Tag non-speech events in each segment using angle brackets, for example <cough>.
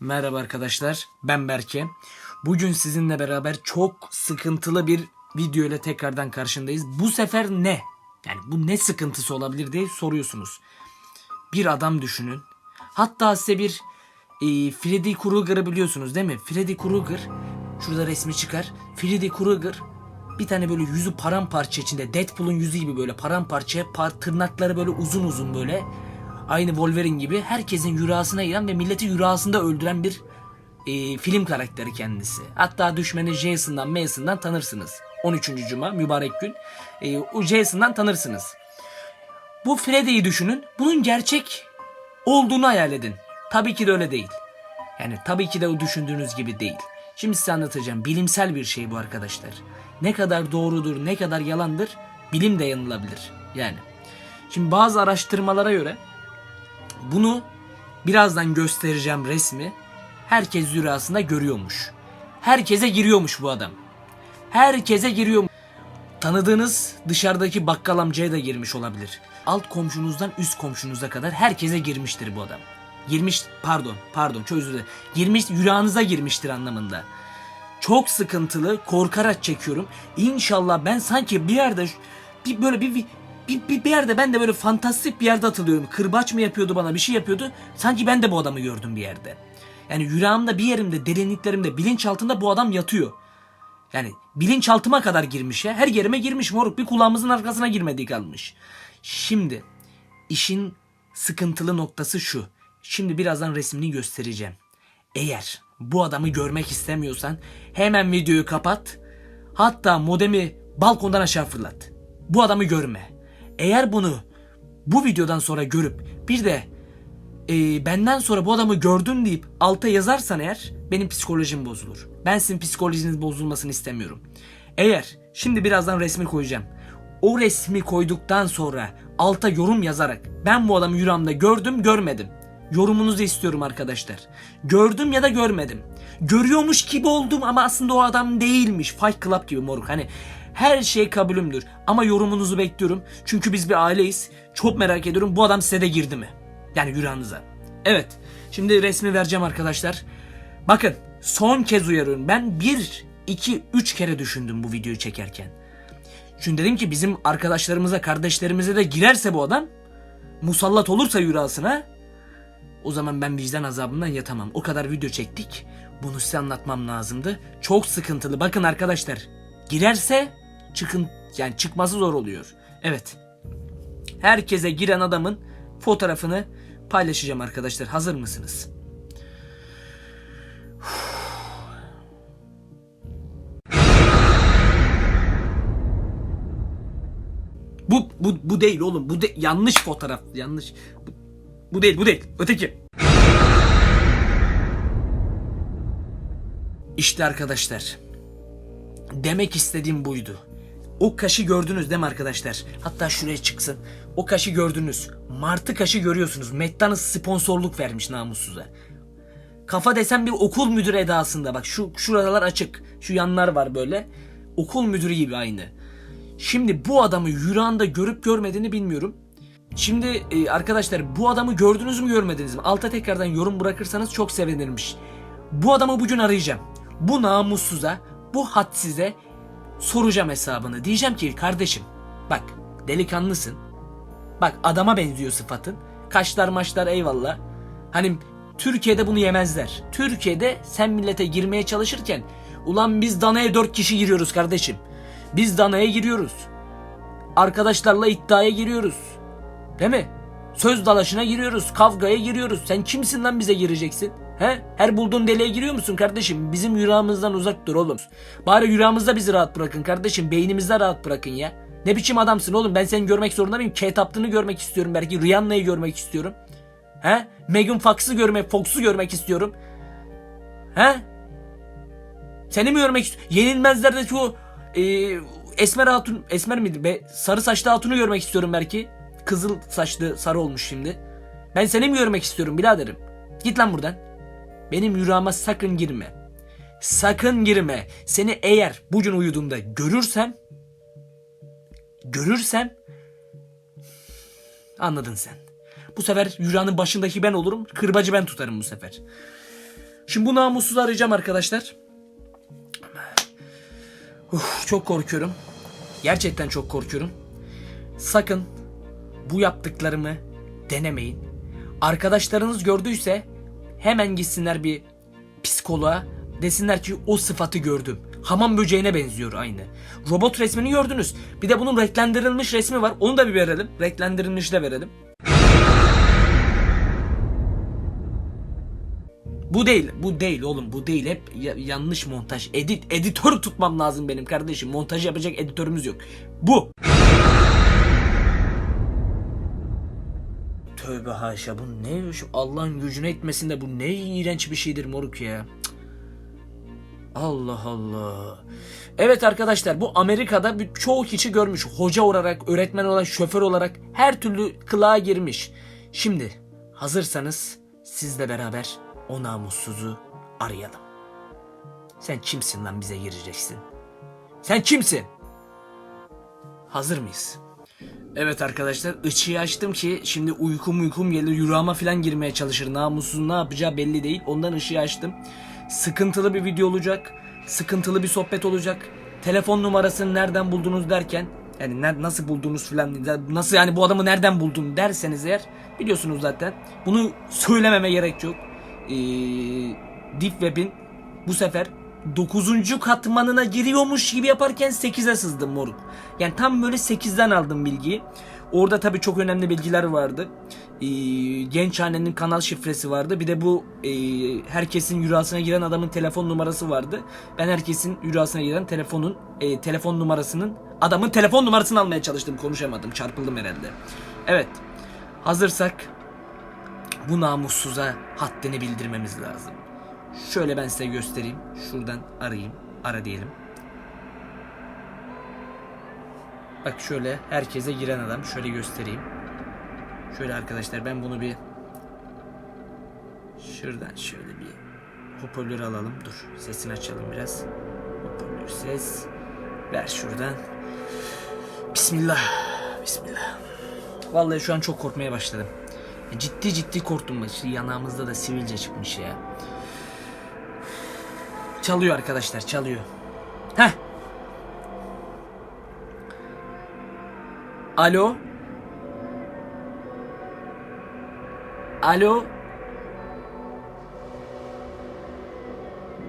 Merhaba arkadaşlar, ben Berke. Bugün sizinle beraber çok sıkıntılı bir video ile tekrardan karşındayız. Bu sefer ne? Yani bu ne sıkıntısı olabilir diye soruyorsunuz. Bir adam düşünün. Hatta size bir e, Freddy Krueger'ı biliyorsunuz değil mi? Freddy Krueger, şurada resmi çıkar. Freddy Krueger bir tane böyle yüzü paramparça içinde Deadpool'un yüzü gibi böyle paramparça par tırnakları böyle uzun uzun böyle aynı Wolverine gibi herkesin yürasına giren ve milleti yürasında öldüren bir e, film karakteri kendisi. Hatta düşmeni Jason'dan Mason'dan tanırsınız. 13. Cuma mübarek gün. E, o Jason'dan tanırsınız. Bu Freddy'yi düşünün. Bunun gerçek olduğunu hayal edin. Tabii ki de öyle değil. Yani tabii ki de o düşündüğünüz gibi değil. Şimdi size anlatacağım. Bilimsel bir şey bu arkadaşlar. Ne kadar doğrudur, ne kadar yalandır bilim de yanılabilir. Yani. Şimdi bazı araştırmalara göre bunu birazdan göstereceğim resmi herkes rüyasında görüyormuş. Herkese giriyormuş bu adam. Herkese giriyor. Tanıdığınız dışarıdaki bakkal amcaya da girmiş olabilir. Alt komşunuzdan üst komşunuza kadar herkese girmiştir bu adam. Girmiş pardon pardon çok özür dilerim. Girmiş yüreğinize girmiştir anlamında. Çok sıkıntılı korkarak çekiyorum. İnşallah ben sanki bir yerde bir böyle bir, bir bir, bir, bir yerde ben de böyle fantastik bir yerde atılıyorum. Kırbaç mı yapıyordu bana bir şey yapıyordu. Sanki ben de bu adamı gördüm bir yerde. Yani yüreğimde bir yerimde derinliklerimde bilinçaltında bu adam yatıyor. Yani bilinçaltıma kadar girmiş ya. Her yerime girmiş moruk. Bir kulağımızın arkasına girmediği kalmış. Şimdi işin sıkıntılı noktası şu. Şimdi birazdan resmini göstereceğim. Eğer bu adamı görmek istemiyorsan hemen videoyu kapat. Hatta modemi balkondan aşağı fırlat. Bu adamı görme. Eğer bunu bu videodan sonra görüp bir de e, benden sonra bu adamı gördün deyip alta yazarsan eğer benim psikolojim bozulur. Ben sizin psikolojiniz bozulmasını istemiyorum. Eğer şimdi birazdan resmi koyacağım. O resmi koyduktan sonra alta yorum yazarak ben bu adamı yüreğimde gördüm görmedim. Yorumunuzu istiyorum arkadaşlar. Gördüm ya da görmedim. Görüyormuş gibi oldum ama aslında o adam değilmiş. Fight Club gibi moruk. Hani her şey kabulümdür. Ama yorumunuzu bekliyorum. Çünkü biz bir aileyiz. Çok merak ediyorum bu adam size de girdi mi? Yani yüreğinize. Evet. Şimdi resmi vereceğim arkadaşlar. Bakın son kez uyarıyorum. Ben bir, iki, üç kere düşündüm bu videoyu çekerken. Çünkü dedim ki bizim arkadaşlarımıza, kardeşlerimize de girerse bu adam musallat olursa yüreğine o zaman ben vicdan azabından yatamam. O kadar video çektik. Bunu size anlatmam lazımdı. Çok sıkıntılı. Bakın arkadaşlar. Girerse çıkın yani çıkması zor oluyor. Evet. Herkese giren adamın fotoğrafını paylaşacağım arkadaşlar. Hazır mısınız? <sighs> Bu bu bu değil oğlum. Bu de, yanlış fotoğraf. Yanlış. Bu, bu değil, bu değil. Öteki. İşte arkadaşlar. Demek istediğim buydu. O kaşı gördünüz değil mi arkadaşlar? Hatta şuraya çıksın. O kaşı gördünüz. Martı kaşı görüyorsunuz. McDonald's sponsorluk vermiş namussuza. Kafa desem bir okul müdürü edasında. Bak şu şuralar açık. Şu yanlar var böyle. Okul müdürü gibi aynı. Şimdi bu adamı yüreğinde görüp görmediğini bilmiyorum. Şimdi e, arkadaşlar bu adamı gördünüz mü görmediniz mi? Alta tekrardan yorum bırakırsanız çok sevinirmiş. Bu adamı bugün arayacağım. Bu namussuza, bu hadsize soracağım hesabını. Diyeceğim ki kardeşim bak delikanlısın. Bak adama benziyor sıfatın. Kaşlar maçlar eyvallah. Hani Türkiye'de bunu yemezler. Türkiye'de sen millete girmeye çalışırken ulan biz danaya dört kişi giriyoruz kardeşim. Biz danaya giriyoruz. Arkadaşlarla iddiaya giriyoruz. Değil mi? Söz dalaşına giriyoruz, kavgaya giriyoruz. Sen kimsin lan bize gireceksin? He? Her bulduğun deliğe giriyor musun kardeşim? Bizim yüreğimizden uzak dur oğlum. Bari yüreğimizde bizi rahat bırakın kardeşim. Beynimizde rahat bırakın ya. Ne biçim adamsın oğlum? Ben seni görmek zorunda mıyım? Kate Upton'ı görmek istiyorum belki. Rihanna'yı görmek istiyorum. He? Megan Fox'u görmek, Fox'u görmek istiyorum. He? Seni mi görmek istiyorum? Yenilmezlerde şu e, Esmer Hatun, Esmer miydi be? Sarı saçlı Hatun'u görmek istiyorum belki. Kızıl saçlı sarı olmuş şimdi. Ben seni mi görmek istiyorum biraderim? Git lan buradan. Benim yüreğime sakın girme. Sakın girme. Seni eğer bugün uyuduğumda görürsem görürsem anladın sen. Bu sefer yüreğinin başındaki ben olurum. Kırbacı ben tutarım bu sefer. Şimdi bu namussuzu arayacağım arkadaşlar. Uf, çok korkuyorum. Gerçekten çok korkuyorum. Sakın bu yaptıklarımı denemeyin. Arkadaşlarınız gördüyse hemen gitsinler bir psikoloğa desinler ki o sıfatı gördüm. Hamam böceğine benziyor aynı. Robot resmini gördünüz. Bir de bunun renklendirilmiş resmi var. Onu da bir verelim. Renklendirilmiş de verelim. Bu değil, bu değil oğlum, bu değil. Hep ya- yanlış montaj. Edit, editör tutmam lazım benim kardeşim. Montaj yapacak editörümüz yok. Bu. Tövbe haşa bu ne şu Allah'ın gücüne etmesin de bu ne iğrenç bir şeydir moruk ya. Allah Allah. Evet arkadaşlar bu Amerika'da bir çoğu kişi görmüş. Hoca olarak, öğretmen olarak, şoför olarak her türlü kılığa girmiş. Şimdi hazırsanız sizle beraber o namussuzu arayalım. Sen kimsin lan bize gireceksin? Sen kimsin? Hazır mıyız? Evet arkadaşlar ışığı açtım ki şimdi uykum uykum gelir yurağıma falan girmeye çalışır. Namussuz ne yapacağı belli değil. Ondan ışığı açtım. Sıkıntılı bir video olacak. Sıkıntılı bir sohbet olacak. Telefon numarasını nereden buldunuz derken yani ne- nasıl buldunuz falan nasıl yani bu adamı nereden buldun derseniz eğer biliyorsunuz zaten. Bunu söylememe gerek yok. Ee, Deep Web'in bu sefer 9. katmanına giriyormuş gibi yaparken 8'e sızdım moruk. Yani tam böyle 8'den aldım bilgiyi. Orada tabii çok önemli bilgiler vardı. Ee, genç annenin kanal şifresi vardı. Bir de bu e, herkesin yürasına giren adamın telefon numarası vardı. Ben herkesin yürasına giren telefonun e, telefon numarasının adamın telefon numarasını almaya çalıştım. Konuşamadım. Çarpıldım herhalde. Evet. Hazırsak bu namussuza haddini bildirmemiz lazım. Şöyle ben size göstereyim. Şuradan arayayım. Ara diyelim. Bak şöyle herkese giren adam. Şöyle göstereyim. Şöyle arkadaşlar ben bunu bir şuradan şöyle bir hoparlör alalım. Dur sesini açalım biraz. Hoparlör ses. Ver şuradan. Bismillah. Bismillah. Vallahi şu an çok korkmaya başladım. Ciddi ciddi korktum. İşte yanağımızda da sivilce çıkmış ya. Çalıyor arkadaşlar çalıyor. Heh. Alo. Alo.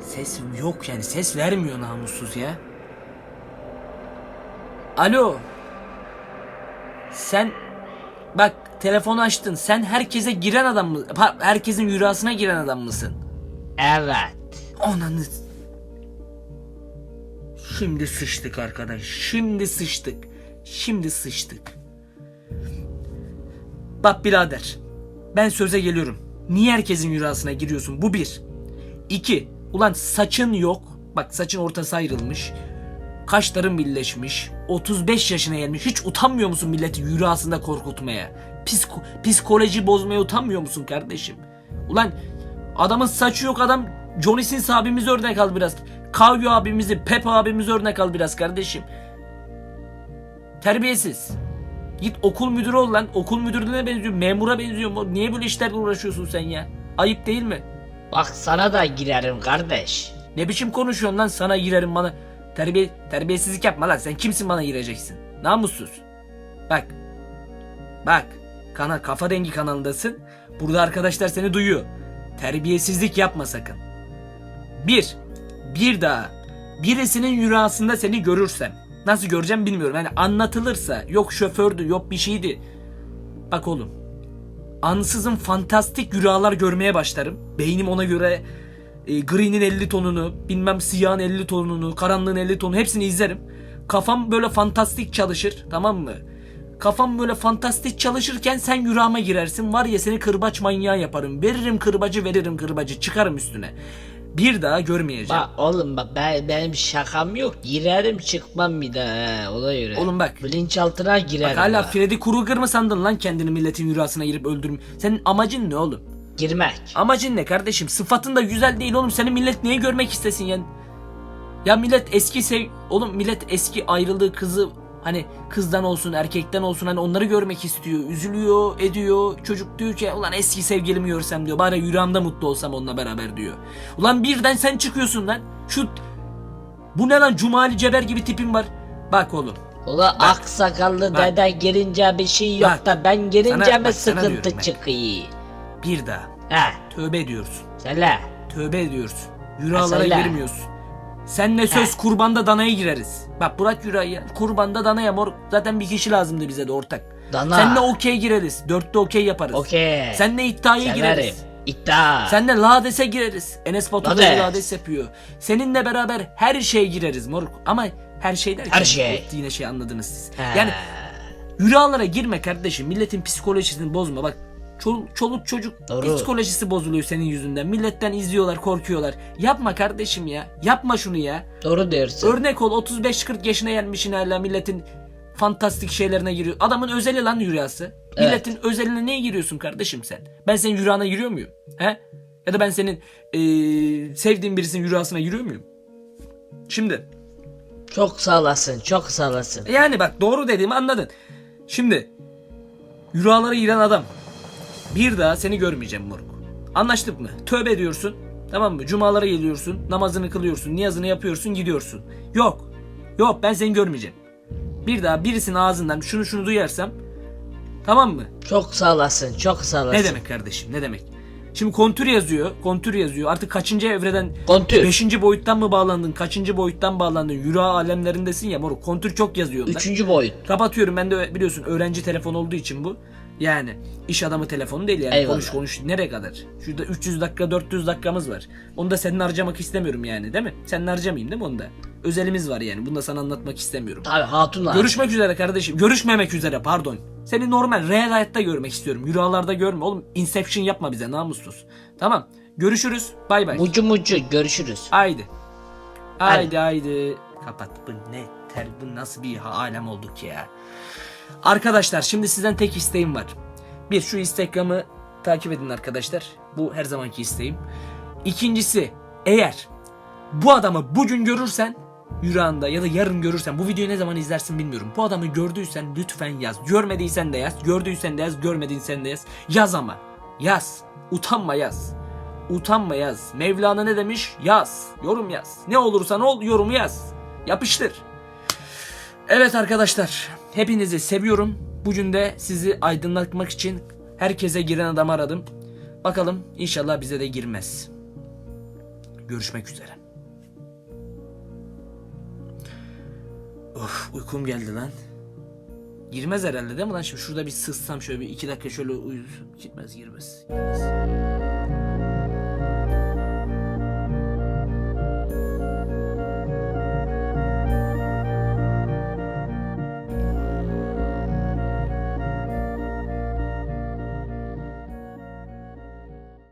Ses yok yani ses vermiyor namussuz ya. Alo. Sen bak telefonu açtın. Sen herkese giren adam mı? Herkesin yürasına giren adam mısın? Evet. Ananı. Şimdi sıçtık arkadaş. Şimdi sıçtık. Şimdi sıçtık. Bak birader. Ben söze geliyorum. Niye herkesin yürasına giriyorsun? Bu bir. İki. Ulan saçın yok. Bak saçın ortası ayrılmış. Kaşların birleşmiş. 35 yaşına gelmiş. Hiç utanmıyor musun milleti yürasında korkutmaya? Psiko psikoloji bozmaya utanmıyor musun kardeşim? Ulan adamın saçı yok adam Johnny Sins abimizi örnek al biraz. Kavyo abimizi, Pep abimizi örnek al biraz kardeşim. Terbiyesiz. Git okul müdürü ol lan. Okul müdürlüğüne benziyor. Memura benziyor. mu? Niye böyle işlerle uğraşıyorsun sen ya? Ayıp değil mi? Bak sana da girerim kardeş. Ne biçim konuşuyorsun lan sana girerim bana. Terbiye, terbiyesizlik yapma lan. Sen kimsin bana gireceksin? Namussuz. Bak. Bak. Kana, kafa dengi kanalındasın. Burada arkadaşlar seni duyuyor. Terbiyesizlik yapma sakın. Bir. Bir daha. Birisinin yürasında seni görürsem. Nasıl göreceğim bilmiyorum. Yani anlatılırsa. Yok şofördü yok bir şeydi. Bak oğlum. Ansızın fantastik rüyalar görmeye başlarım. Beynim ona göre e, Green'in 50 tonunu, bilmem siyahın 50 tonunu, karanlığın 50 tonunu hepsini izlerim. Kafam böyle fantastik çalışır tamam mı? Kafam böyle fantastik çalışırken sen yüreğime girersin. Var ya seni kırbaç manyağı yaparım. Veririm kırbacı veririm kırbacı çıkarım üstüne. Bir daha görmeyeceğim. Bak oğlum bak ben, benim şakam yok. Girerim çıkmam bir daha he, ona göre. Oğlum bak. Bilinçaltına girerim. Bak hala bak. Freddy Krueger mı sandın lan kendini milletin yüreğine girip öldürüm? Senin amacın ne oğlum? Girmek. Amacın ne kardeşim? Sıfatın da güzel değil oğlum. Seni millet niye görmek istesin yani? Ya millet eski sev... Oğlum millet eski ayrıldığı kızı Hani kızdan olsun erkekten olsun hani onları görmek istiyor. Üzülüyor ediyor. Çocuk diyor ki ulan eski sevgilimi görsem diyor. Bari yüreğimde mutlu olsam onunla beraber diyor. Ulan birden sen çıkıyorsun lan. Şu bu ne lan Cumali Ceber gibi tipin var. Bak oğlum. Ula aksakallı Bak. dede girince bir şey yok Bak. da ben girince Sana- mi bak, sıkıntı bak. çıkıyor? Bir daha He tövbe ediyorsun. söyle. Tövbe ediyoruz. Yüralara söyle. girmiyorsun. Senle söz kurbanda danaya gireriz. Bak bırak yurayı ya. Kurbanda danaya mor. Zaten bir kişi lazımdı bize de ortak. Dana. Seninle okey gireriz. Dörtte okey yaparız. Okey. Seninle iddiaya Severim. gireriz. İddia. Seninle Lades'e gireriz. Enes Batur Lades. Lades yapıyor. Seninle beraber her şeye gireriz moruk. Ama her şey derken Her şey. yine şey anladınız siz. He. Yani Yüralara girme kardeşim. Milletin psikolojisini bozma. Bak çoluk, çoluk çocuk Doğru. psikolojisi bozuluyor senin yüzünden. Milletten izliyorlar, korkuyorlar. Yapma kardeşim ya. Yapma şunu ya. Doğru diyorsun. Örnek ol 35-40 yaşına gelmişsin hala milletin fantastik şeylerine giriyor. Adamın özeli lan rüyası. Evet. Milletin özeline niye giriyorsun kardeşim sen? Ben senin rüyana giriyor muyum? He? Ya da ben senin eee, sevdiğin birisinin rüyasına giriyor muyum? Şimdi Çok sağ olasın. Çok sağ olasın. yani bak doğru dediğimi anladın. Şimdi rüyalara giren adam bir daha seni görmeyeceğim moruk. Anlaştık mı? Tövbe ediyorsun. Tamam mı? Cumalara geliyorsun. Namazını kılıyorsun. Niyazını yapıyorsun. Gidiyorsun. Yok. Yok ben seni görmeyeceğim. Bir daha birisinin ağzından şunu şunu duyarsam tamam mı? Çok sağ olasın. Çok sağ olasın. Ne demek kardeşim? Ne demek? Şimdi kontür yazıyor. Kontür yazıyor. Artık kaçıncı evreden Kontür. Beşinci boyuttan mı bağlandın? Kaçıncı boyuttan bağlandın? Yura alemlerindesin ya moruk. Kontür çok yazıyor. onda. Üçüncü boyut. Kapatıyorum ben de biliyorsun öğrenci telefon olduğu için bu. Yani iş adamı telefonu değil yani Eyvallah. konuş konuş nereye kadar? Şurada 300 dakika 400 dakikamız var. Onu da senin harcamak istemiyorum yani değil mi? Senin harcamayayım değil mi onu da? Özelimiz var yani bunu da sana anlatmak istemiyorum. Tabi hatunlar. Görüşmek üzere kardeşim. Görüşmemek üzere pardon. Seni normal real hayatta görmek istiyorum. Rüyalarda görme oğlum. Inception yapma bize namussuz. Tamam. Görüşürüz. Bay bay. Mucu mucu görüşürüz. Haydi. Haydi haydi. Kapat. Bu ne ter bu nasıl bir alem olduk ya. Arkadaşlar şimdi sizden tek isteğim var. Bir şu Instagram'ı takip edin arkadaşlar. Bu her zamanki isteğim. İkincisi eğer bu adamı bugün görürsen Yüreğinde ya da yarın görürsen bu videoyu ne zaman izlersin bilmiyorum. Bu adamı gördüysen lütfen yaz. Görmediysen de yaz. Gördüysen de yaz. Görmediysen de yaz. Yaz ama. Yaz. Utanma yaz. Utanma yaz. Mevlana ne demiş? Yaz. Yorum yaz. Ne olursan ol yorumu yaz. Yapıştır. Evet arkadaşlar. Hepinizi seviyorum. Bugün de sizi aydınlatmak için herkese giren adam aradım. Bakalım inşallah bize de girmez. Görüşmek üzere. Of uykum geldi lan. Girmez herhalde değil mi lan? Şimdi şurada bir sıssam şöyle bir iki dakika şöyle uyusam. Gitmez girmez. girmez.